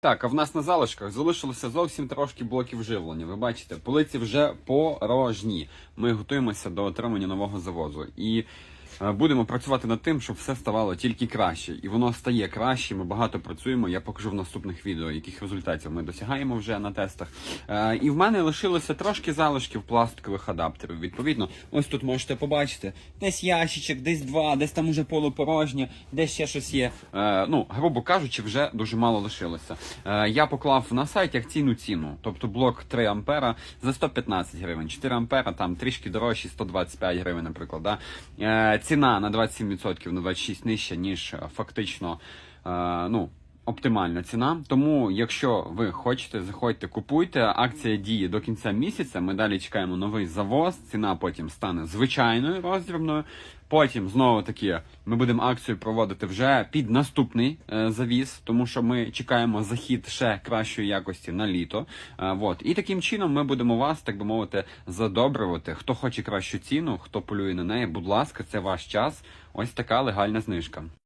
Так, а в нас на залишках залишилося зовсім трошки блоків живлення. Ви бачите, полиці вже порожні. Ми готуємося до отримання нового завозу. І будемо працювати над тим, щоб все ставало тільки краще. І воно стає краще. Ми багато працюємо. Я покажу в наступних відео, яких результатів ми досягаємо вже на тестах. Е, І в мене лишилося трошки залишків пластикових адаптерів. Відповідно, ось тут можете побачити десь ящичок, десь два, десь там уже полупорожнє, десь ще щось є. Е, Ну, грубо кажучи, вже дуже мало лишилося. Е, Я поклав на сайті акційну ціну, тобто блок 3 ампера за 115 гривень, 4 ампера там трішки дорожчі, 125 гривень, наприклад. Да? Ціна на 27% на 26 нижча, ніж е, фактично. е, Ну, Оптимальна ціна. Тому, якщо ви хочете, заходьте, купуйте. Акція діє до кінця місяця. Ми далі чекаємо новий завоз. Ціна потім стане звичайною роздрібною. Потім знову таки ми будемо акцію проводити вже під наступний е, завіз, тому що ми чекаємо захід ще кращої якості на літо. Е, вот. І таким чином ми будемо вас, так би мовити, задобрювати. Хто хоче кращу ціну, хто полює на неї, будь ласка, це ваш час. Ось така легальна знижка.